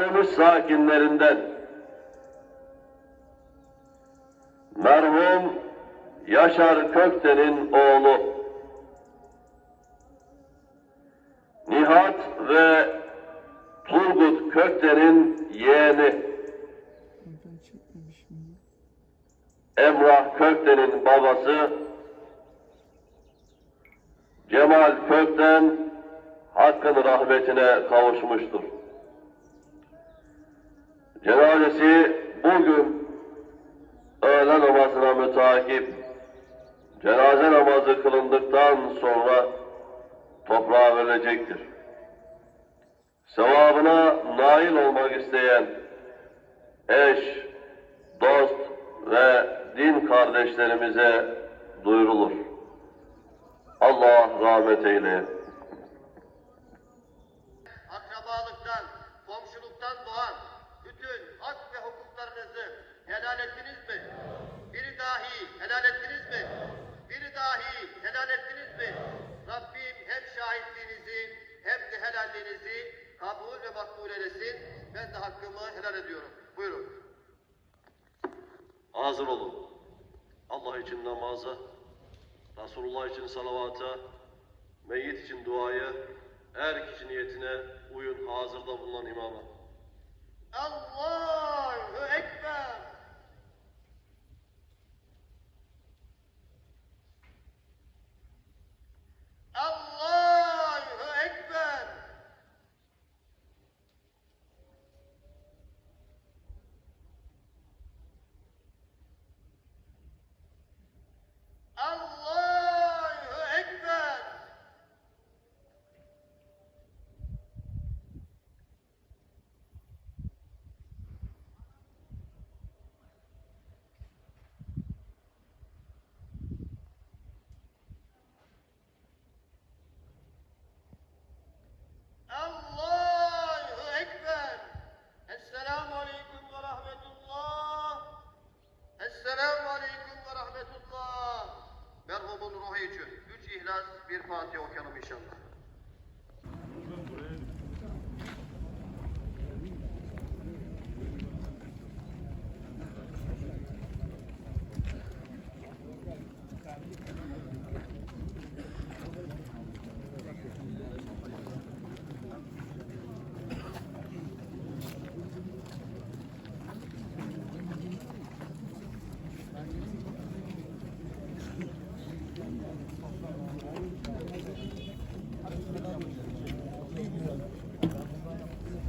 Karamemiş sakinlerinden merhum Yaşar Kökten'in oğlu Nihat ve Turgut Kökten'in yeğeni. Emrah Kökten'in babası Cemal Kökten Hakk'ın rahmetine kavuşmuştur. Cenazesi bugün öğle namazına mütakip cenaze namazı kılındıktan sonra toprağa verilecektir. Sevabına nail olmak isteyen eş, dost ve din kardeşlerimize duyurulur. Allah rahmet eyle. Helal ettiniz mi? Biri dahi helal ettiniz mi? Biri dahi helal ettiniz mi? Rabbim hem şahitliğinizi hem de helalliğinizi kabul ve makbul eylesin. Ben de hakkımı helal ediyorum. Buyurun. Hazır olun. Allah için namaza, Resulullah için salavata, meyyit için duaya, her kişi niyetine uyun hazırda bulunan imama. Allah aleyküm ve rahmetullah. Merhumun ruhu için üç ihlas, bir Fatiha okuyalım inşallah.